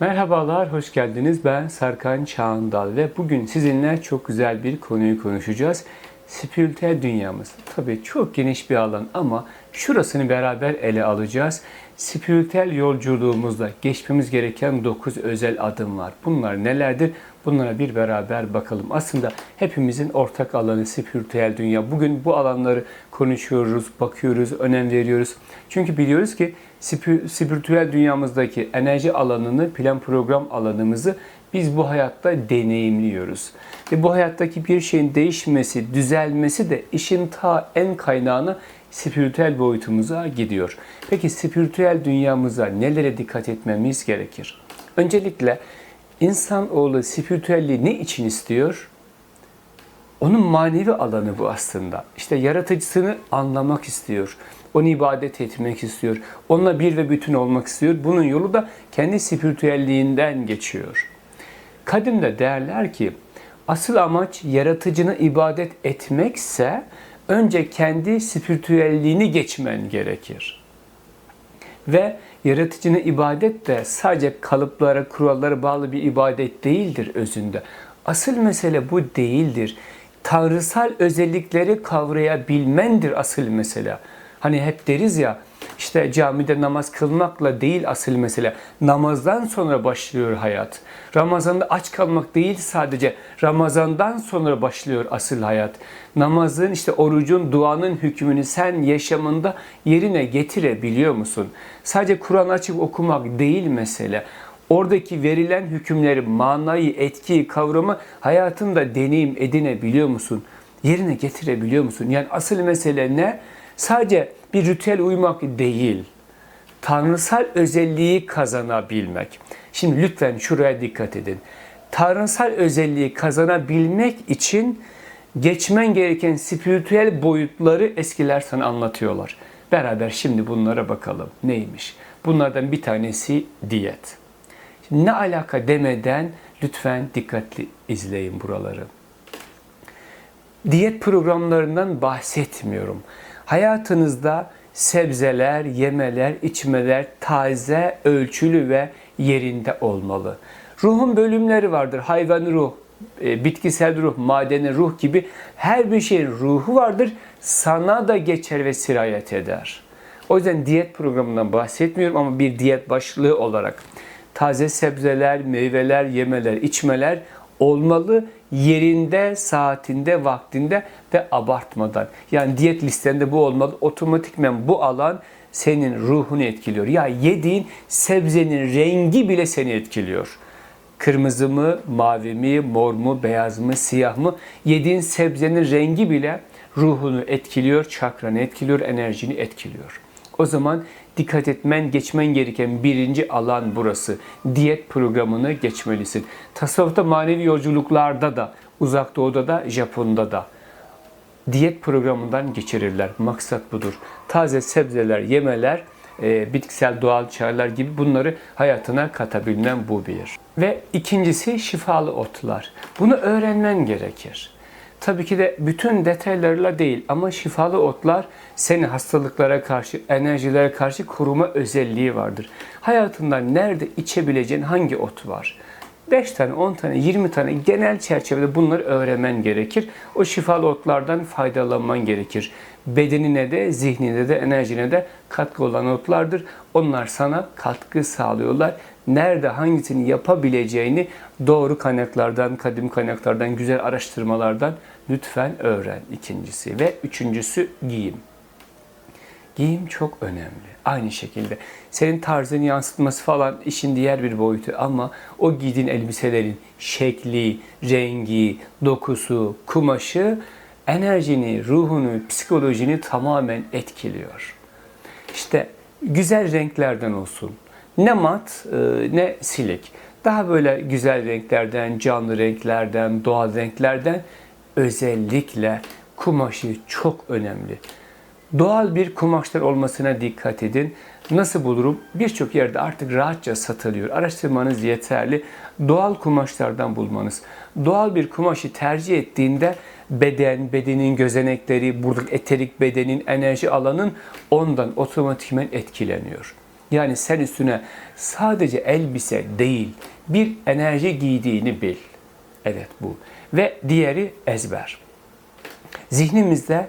Merhabalar, hoş geldiniz. Ben Serkan Çağındal ve bugün sizinle çok güzel bir konuyu konuşacağız. Spiritüel dünyamız. Tabii çok geniş bir alan ama şurasını beraber ele alacağız. Spiritüel yolculuğumuzda geçmemiz gereken 9 özel adım var. Bunlar nelerdir? Bunlara bir beraber bakalım. Aslında hepimizin ortak alanı spiritüel dünya. Bugün bu alanları konuşuyoruz, bakıyoruz, önem veriyoruz. Çünkü biliyoruz ki spir- spiritüel dünyamızdaki enerji alanını, plan program alanımızı biz bu hayatta deneyimliyoruz. Ve bu hayattaki bir şeyin değişmesi, düzelmesi de işin ta en kaynağına spiritüel boyutumuza gidiyor. Peki spiritüel dünyamıza nelere dikkat etmemiz gerekir? Öncelikle insanoğlu spiritüelliği ne için istiyor? Onun manevi alanı bu aslında. İşte yaratıcısını anlamak istiyor. Onu ibadet etmek istiyor. Onunla bir ve bütün olmak istiyor. Bunun yolu da kendi spiritüelliğinden geçiyor. Kadimde derler ki asıl amaç yaratıcını ibadet etmekse önce kendi spiritüelliğini geçmen gerekir. Ve yaratıcını ibadet de sadece kalıplara, kurallara bağlı bir ibadet değildir özünde. Asıl mesele bu değildir. Tanrısal özellikleri kavrayabilmendir asıl mesele. Hani hep deriz ya, işte camide namaz kılmakla değil asıl mesele. Namazdan sonra başlıyor hayat. Ramazan'da aç kalmak değil sadece. Ramazan'dan sonra başlıyor asıl hayat. Namazın, işte orucun, duanın hükmünü sen yaşamında yerine getirebiliyor musun? Sadece Kur'an açıp okumak değil mesele. Oradaki verilen hükümleri, manayı, etkiyi, kavramı hayatında deneyim edinebiliyor musun? Yerine getirebiliyor musun? Yani asıl mesele ne? Sadece bir ritüel uymak değil, tanrısal özelliği kazanabilmek. Şimdi lütfen şuraya dikkat edin. Tanrısal özelliği kazanabilmek için geçmen gereken spiritüel boyutları eskiler sana anlatıyorlar. Beraber şimdi bunlara bakalım. Neymiş? Bunlardan bir tanesi diyet. Şimdi ne alaka demeden lütfen dikkatli izleyin buraları. Diyet programlarından bahsetmiyorum. Hayatınızda sebzeler, yemeler, içmeler taze, ölçülü ve yerinde olmalı. Ruhun bölümleri vardır. Hayvan ruh, e, bitkisel ruh, madeni ruh gibi her bir şeyin ruhu vardır. Sana da geçer ve sirayet eder. O yüzden diyet programından bahsetmiyorum ama bir diyet başlığı olarak taze sebzeler, meyveler, yemeler, içmeler olmalı yerinde, saatinde, vaktinde ve abartmadan. Yani diyet listende bu olmalı. Otomatikmen bu alan senin ruhunu etkiliyor. Ya yediğin sebzenin rengi bile seni etkiliyor. Kırmızı mı, mavi mi, mor mu, beyaz mı, siyah mı? Yediğin sebzenin rengi bile ruhunu etkiliyor, çakranı etkiliyor, enerjini etkiliyor. O zaman dikkat etmen, geçmen gereken birinci alan burası. Diyet programını geçmelisin. Tasavvufta manevi yolculuklarda da, uzak doğuda da, Japon'da da diyet programından geçirirler. Maksat budur. Taze sebzeler, yemeler, e, bitkisel doğal çaylar gibi bunları hayatına katabilmen bu bir. Ve ikincisi şifalı otlar. Bunu öğrenmen gerekir. Tabii ki de bütün detaylarıyla değil ama şifalı otlar seni hastalıklara karşı, enerjilere karşı koruma özelliği vardır. Hayatında nerede içebileceğin hangi ot var? 5 tane, 10 tane, 20 tane genel çerçevede bunları öğrenmen gerekir. O şifalı otlardan faydalanman gerekir. Bedenine de, zihnine de, enerjine de katkı olan otlardır. Onlar sana katkı sağlıyorlar. Nerede hangisini yapabileceğini doğru kaynaklardan, kadim kaynaklardan, güzel araştırmalardan lütfen öğren. İkincisi ve üçüncüsü giyim. Giyim çok önemli. Aynı şekilde senin tarzını yansıtması falan işin diğer bir boyutu ama o giydiğin elbiselerin şekli, rengi, dokusu, kumaşı enerjini, ruhunu, psikolojini tamamen etkiliyor. İşte güzel renklerden olsun. Ne mat e, ne silik. Daha böyle güzel renklerden, canlı renklerden, doğal renklerden özellikle kumaşı çok önemli. Doğal bir kumaşlar olmasına dikkat edin. Nasıl bulurum? Birçok yerde artık rahatça satılıyor. Araştırmanız yeterli. Doğal kumaşlardan bulmanız. Doğal bir kumaşı tercih ettiğinde beden, bedenin gözenekleri, buradaki eterik bedenin, enerji alanın ondan otomatikmen etkileniyor. Yani sen üstüne sadece elbise değil, bir enerji giydiğini bil. Evet bu. Ve diğeri ezber. Zihnimizde,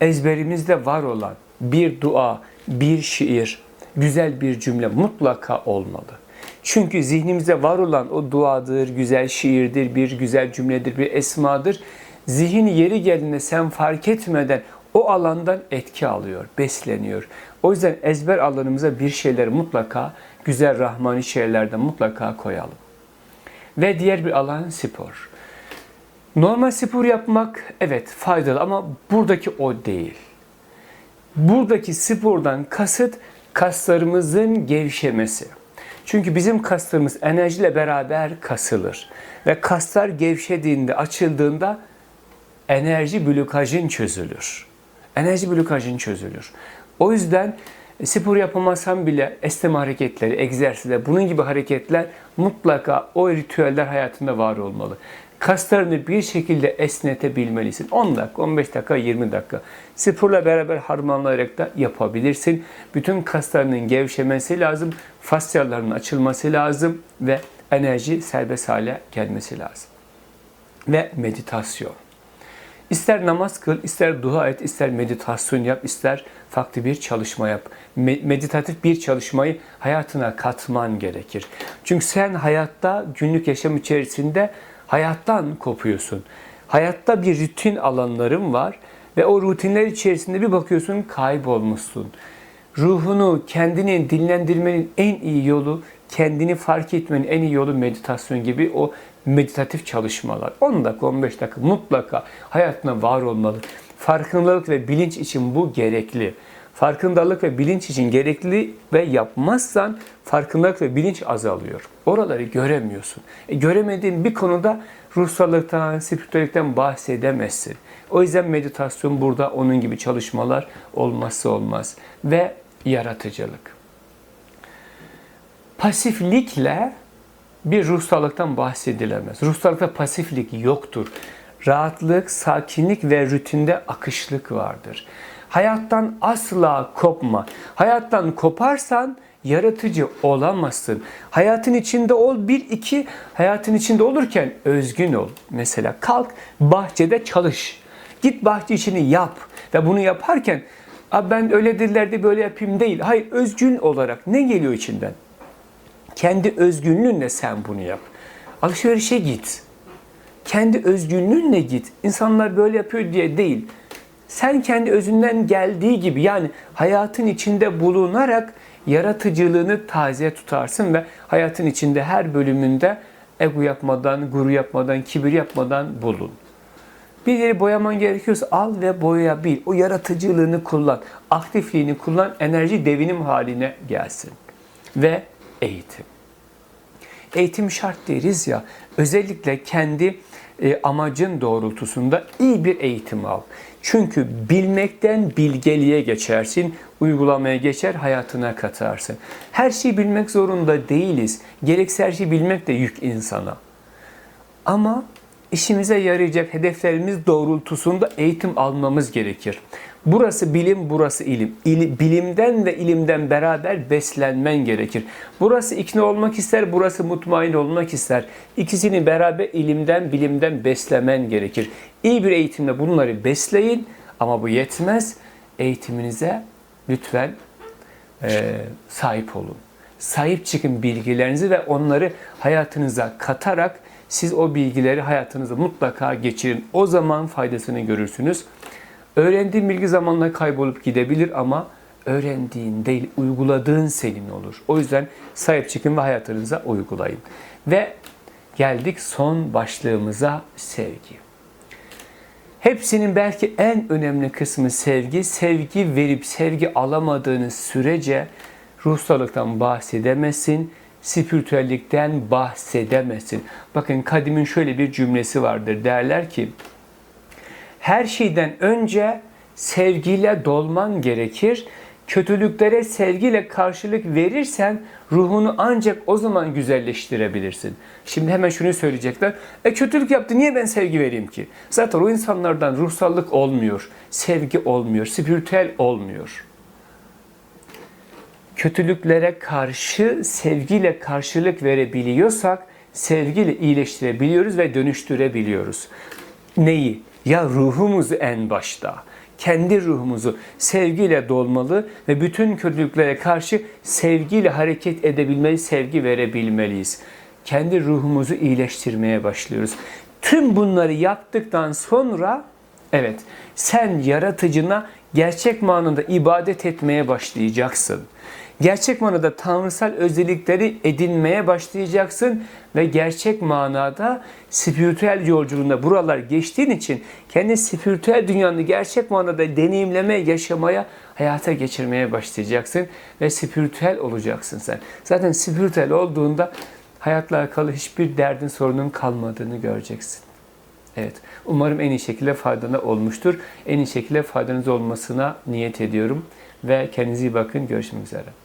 ezberimizde var olan bir dua, bir şiir, güzel bir cümle mutlaka olmalı. Çünkü zihnimizde var olan o duadır, güzel şiirdir, bir güzel cümledir, bir esmadır. Zihin yeri geldiğinde sen fark etmeden o alandan etki alıyor, besleniyor. O yüzden ezber alanımıza bir şeyleri mutlaka güzel rahmani şeylerden mutlaka koyalım. Ve diğer bir alan spor. Normal spor yapmak evet faydalı ama buradaki o değil. Buradaki spordan kasıt kaslarımızın gevşemesi. Çünkü bizim kaslarımız enerjiyle beraber kasılır. Ve kaslar gevşediğinde, açıldığında enerji blokajın çözülür. Enerji blokajın çözülür. O yüzden spor yapamasam bile esneme hareketleri, egzersizler, bunun gibi hareketler mutlaka o ritüeller hayatında var olmalı. Kaslarını bir şekilde esnetebilmelisin. 10 dakika, 15 dakika, 20 dakika. Sporla beraber harmanlayarak da yapabilirsin. Bütün kaslarının gevşemesi lazım, fasyaların açılması lazım ve enerji serbest hale gelmesi lazım. Ve meditasyon. İster namaz kıl, ister dua et, ister meditasyon yap, ister farklı bir çalışma yap. Meditatif bir çalışmayı hayatına katman gerekir. Çünkü sen hayatta, günlük yaşam içerisinde hayattan kopuyorsun. Hayatta bir rutin alanların var ve o rutinler içerisinde bir bakıyorsun kaybolmuşsun. Ruhunu, kendini dinlendirmenin en iyi yolu, kendini fark etmenin en iyi yolu meditasyon gibi o meditatif çalışmalar. 10 dakika, 15 dakika mutlaka hayatına var olmalı. Farkındalık ve bilinç için bu gerekli. Farkındalık ve bilinç için gerekli ve yapmazsan farkındalık ve bilinç azalıyor. Oraları göremiyorsun. E, göremediğin bir konuda ruhsallıktan, spiritüellikten bahsedemezsin. O yüzden meditasyon burada onun gibi çalışmalar olmazsa olmaz. Ve yaratıcılık. Pasiflikle bir ruhsallıktan bahsedilemez. Ruhsallıkta pasiflik yoktur. Rahatlık, sakinlik ve rutinde akışlık vardır. Hayattan asla kopma. Hayattan koparsan yaratıcı olamazsın. Hayatın içinde ol. Bir, iki, hayatın içinde olurken özgün ol. Mesela kalk bahçede çalış. Git bahçe işini yap. Ve bunu yaparken ben öyledirler de böyle yapayım değil. Hayır özgün olarak ne geliyor içinden? Kendi özgünlüğünle sen bunu yap. Alışverişe git. Kendi özgünlüğünle git. İnsanlar böyle yapıyor diye değil. Sen kendi özünden geldiği gibi yani hayatın içinde bulunarak yaratıcılığını taze tutarsın ve hayatın içinde her bölümünde ego yapmadan, guru yapmadan, kibir yapmadan bulun. Bir yeri boyaman gerekiyorsa al ve boyayabil. O yaratıcılığını kullan, aktifliğini kullan, enerji devinim haline gelsin. Ve eğitim. Eğitim şart deriz ya, özellikle kendi e, amacın doğrultusunda iyi bir eğitim al. Çünkü bilmekten bilgeliğe geçersin, uygulamaya geçer, hayatına katarsın. Her şeyi bilmek zorunda değiliz. Gerekse her şeyi bilmek de yük insana. Ama işimize yarayacak hedeflerimiz doğrultusunda eğitim almamız gerekir. Burası bilim, burası ilim. İli, bilimden ve ilimden beraber beslenmen gerekir. Burası ikna olmak ister, burası mutmain olmak ister. İkisini beraber ilimden, bilimden beslemen gerekir. İyi bir eğitimle bunları besleyin ama bu yetmez. Eğitiminize lütfen e, sahip olun. Sahip çıkın bilgilerinizi ve onları hayatınıza katarak siz o bilgileri hayatınıza mutlaka geçirin. O zaman faydasını görürsünüz. Öğrendiğin bilgi zamanla kaybolup gidebilir ama öğrendiğin değil, uyguladığın senin olur. O yüzden sahip çıkın ve hayatınıza uygulayın. Ve geldik son başlığımıza sevgi. Hepsinin belki en önemli kısmı sevgi. Sevgi verip sevgi alamadığınız sürece ruhsallıktan bahsedemezsin, spiritüellikten bahsedemezsin. Bakın Kadim'in şöyle bir cümlesi vardır. Derler ki, her şeyden önce sevgiyle dolman gerekir. Kötülüklere sevgiyle karşılık verirsen ruhunu ancak o zaman güzelleştirebilirsin. Şimdi hemen şunu söyleyecekler. E kötülük yaptı niye ben sevgi vereyim ki? Zaten o insanlardan ruhsallık olmuyor, sevgi olmuyor, spiritüel olmuyor. Kötülüklere karşı sevgiyle karşılık verebiliyorsak sevgiyle iyileştirebiliyoruz ve dönüştürebiliyoruz. Neyi? Ya ruhumuzu en başta, kendi ruhumuzu sevgiyle dolmalı ve bütün kötülüklere karşı sevgiyle hareket edebilmeli, sevgi verebilmeliyiz. Kendi ruhumuzu iyileştirmeye başlıyoruz. Tüm bunları yaptıktan sonra evet sen yaratıcına gerçek manada ibadet etmeye başlayacaksın. Gerçek manada tanrısal özellikleri edinmeye başlayacaksın ve gerçek manada spiritüel yolculuğunda buralar geçtiğin için kendi spiritüel dünyanı gerçek manada deneyimlemeye, yaşamaya, hayata geçirmeye başlayacaksın ve spiritüel olacaksın sen. Zaten spiritüel olduğunda hayatla alakalı hiçbir derdin, sorunun kalmadığını göreceksin. Evet. Umarım en iyi şekilde faydalı olmuştur. En iyi şekilde faydanız olmasına niyet ediyorum. Ve kendinize iyi bakın. Görüşmek üzere.